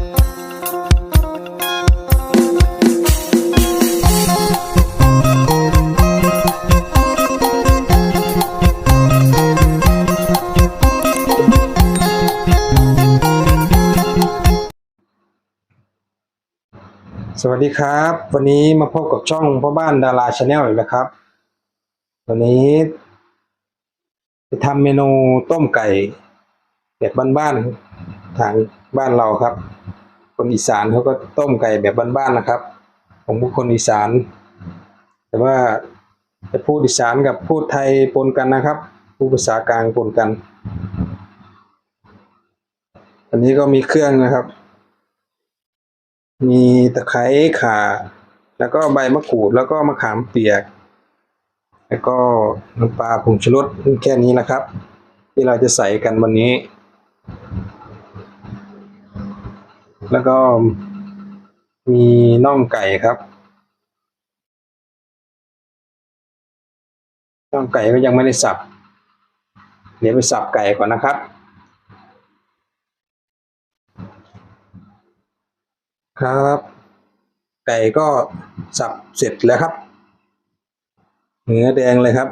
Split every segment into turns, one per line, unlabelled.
สวัสดีครับ วันนี้มาพบกับช่องพ่อบ้านดาราชาแนลอีกแล้วครับ วันนี้จะทำเมนูต้มไก่แบบบ้านๆทาง บ้านเราครับ คนอีสานเขาก็ต้มไก่แบบบ้านๆนะครับผมเป็นคนอีสาน แต่ว่าจะพูดอีสานกับพูดไทยปนกันนะครับ พูดภาษากลางปนกัน อันนี้ก็มีเครื่องนะครับ มีตะไคร้ข่า แล้วก็ใบมะกรูดแล้วก็มะขามเปียก แล้วก็น้ำปลาผงชูรสแค่นี้นะครับ ที่เราจะใส่กันวันนี้ แล้วก็มีน่องไก่ครับน่องไก่ก็ยังไม่ได้สับ เดี๋ยวไปสับไก่ก่อนนะครับ ครับ ไก่ก็สับเสร็จแล้วครับ เนื้อแดงเลยครับ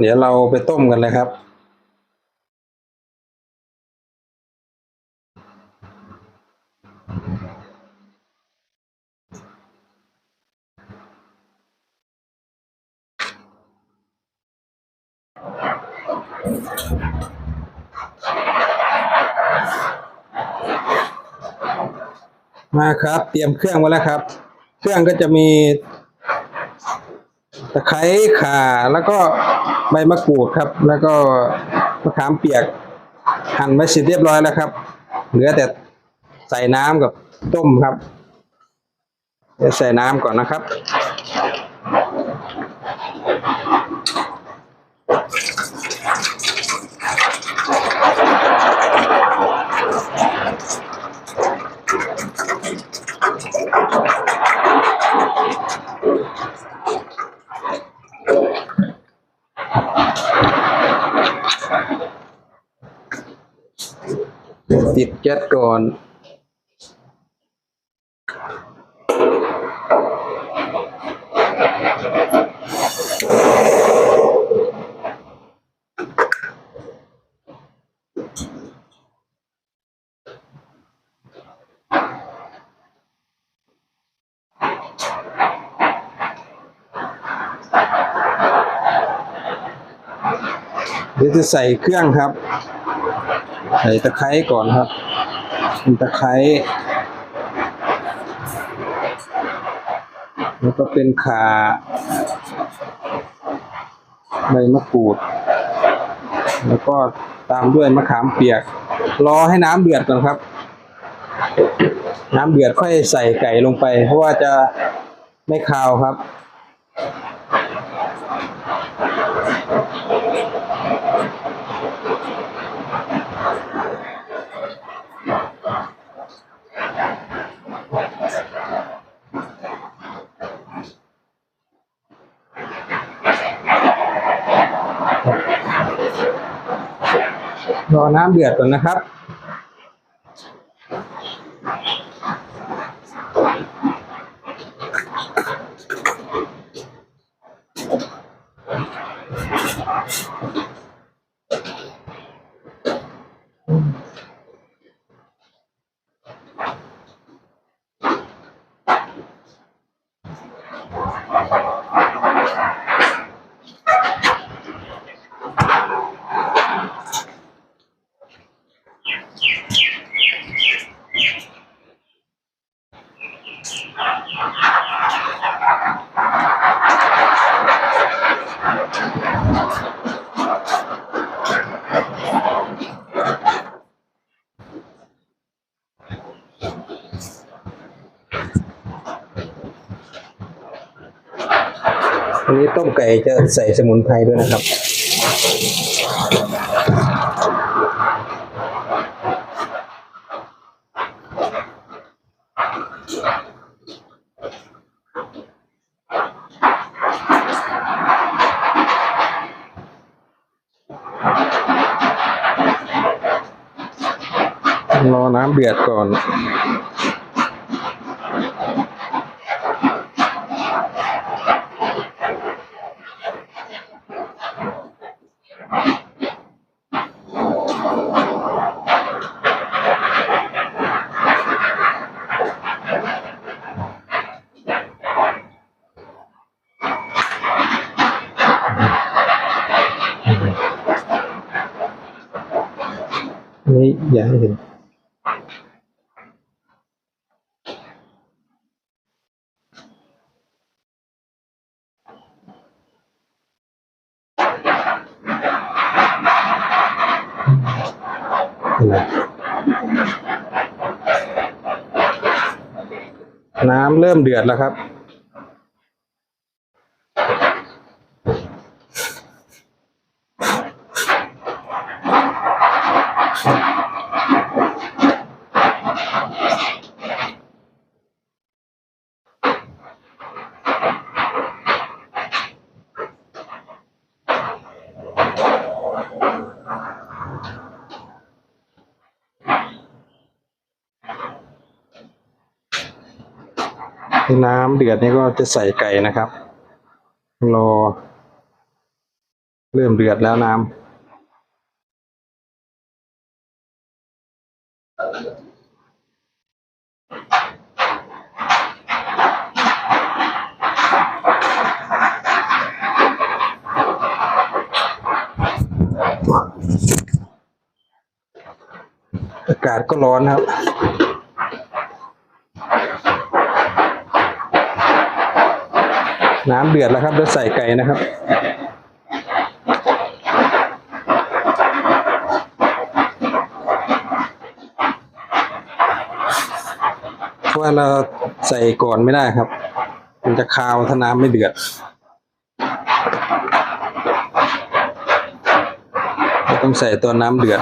เดี๋ยวเราไปต้มกันเลยครับ มาครับ เตรียมเครื่องไว้แล้วครับ เครื่องก็จะมีตะไคร้ข่าแล้วก็ใบมะกรูดครับ แล้วก็มะขามเปียก หั่นไว้เสร็จเรียบร้อยแล้วครับ เหลือแต่ใส่น้ำกับต้มครับเดี๋ยวใส่น้ำก่อนนะครับ ติดแก๊สก่อน เดี๋ยวจะใส่เครื่องครับ ใส่ตะไคร้ก่อนครับมีตะไคร้แล้วก็เป็นขาใบมะกรูด แล้วก็ตามด้วยมะขามเปียก รอให้น้ำเดือดก่อนครับ น้ำเดือดค่อยใส่ไก่ลงไป เพราะว่าจะไม่คาวครับ รอน้ำเดือดก่อนนะครับ อันนี้ต้มไก่จะใส่สมุนไพรด้วยนะครับ รอน้ำเดือดก่อน นี่อย่าให้เห็น น้ำเริ่มเดือดแล้วครับ น้ำเดือดนี่ก็จะใส่ไก่นะครับรอเริ่มเดือดแล้วน้ำอากาศก็ร้อนครับ น้ำเดือดแล้วครับแล้วใส่ไก่นะครับ เพราะว่าเราใส่ก่อนไม่ได้ครับ มันจะคาวถ้าน้ำไม่เดือดต้องใส่ตัวน้ำเดือด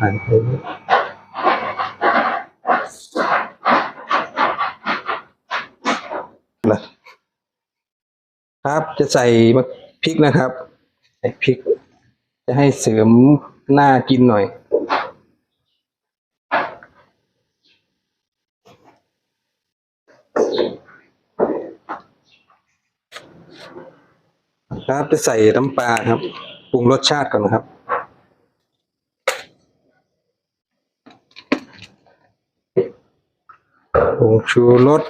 อ่านไปเรื่อยนะครับ จะใส่พริกนะครับใส่พริก จะให้เสริมหน้ากินหน่อย ครับจะใส่น้ำปลาครับปรุงรสชาติก่อนนะครับผงชูรส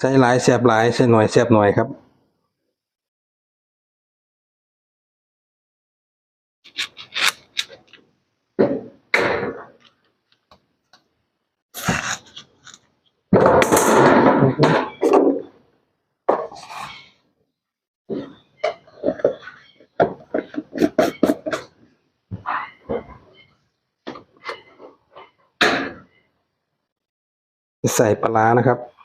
ใส่หลายแสบหลายใส่หน่อยแสบหน่อยครับใส่ปลาร้านะครับ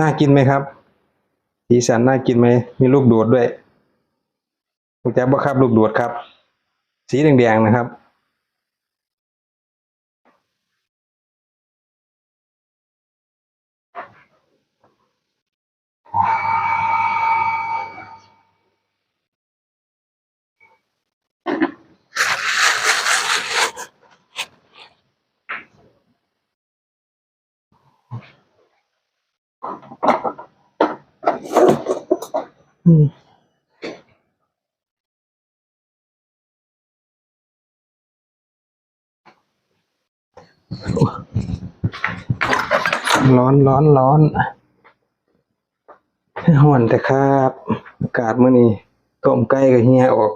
น่ากินไหมครับสีสันน่ากินไหมมีลูกดูดด้วยรู้จักบว่ครับลูกดูดครับ สีแดงๆนะครับ ร้อนร้อนร้อนห่อนแต่ครับอากาศเมื่อนี้ต้มไก่กับเฮียออก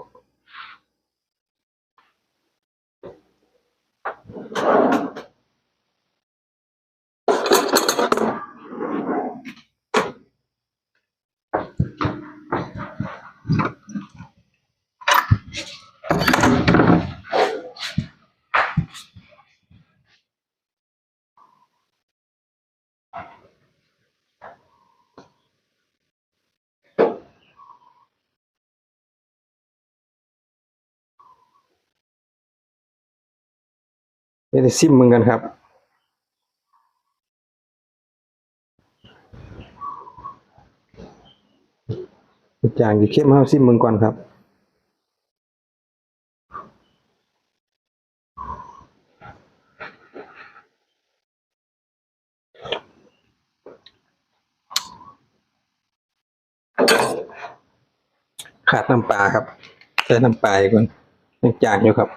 ดี๋ยวซิมมึงกันครับอีกอย่างที่เข้มห้าซิมมึงก่อนครับขาดน้ำปลาครับ ใส่น้ำปลาอีกก่อนยังจางอยู่ครับ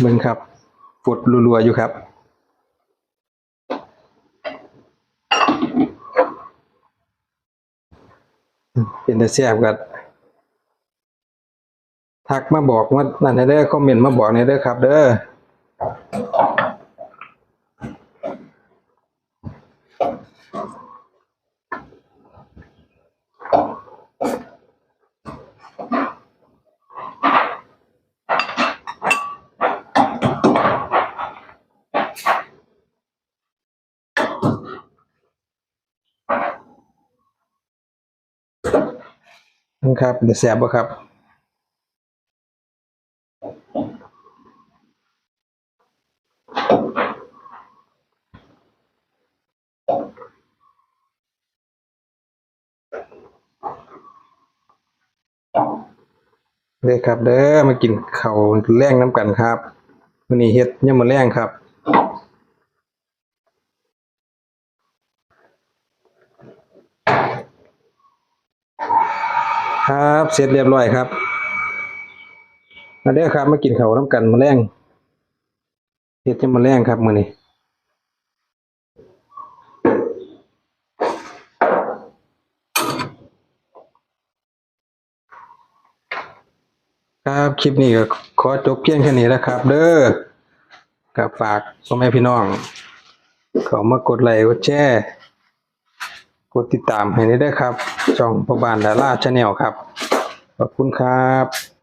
เบิ่งครับฝุดรัวๆอยู่ครับ เป็นแต่แซ่บกันทักมาบอกว่านั่นเด้อคอมเมนต์มาบอกในเด้อครับ เด้อ นครับเป็นแต่แซบบ่ครับเด้ครับเด้อมากินข้าวแรงน้ำกันครับวันนี้เฮ็ดยามมื้อแรงครับ ครับเสร็จเรียบร้อยครับมาเด้อครับมากินเขาน้ำกันมื้อแรงเฮ็ดยามาแรงครับมือนี้ครับคลิปนี้ก็ขอจบเพียงแค่นี้นะครับ เด้อกับฝากพ่อแม่พี่น้อง เขามากดไลค์กดแชร์ กดติดตามให้ได้ด้วยครับช่องพบานดาราชาแนลครับ ขอบคุณครับ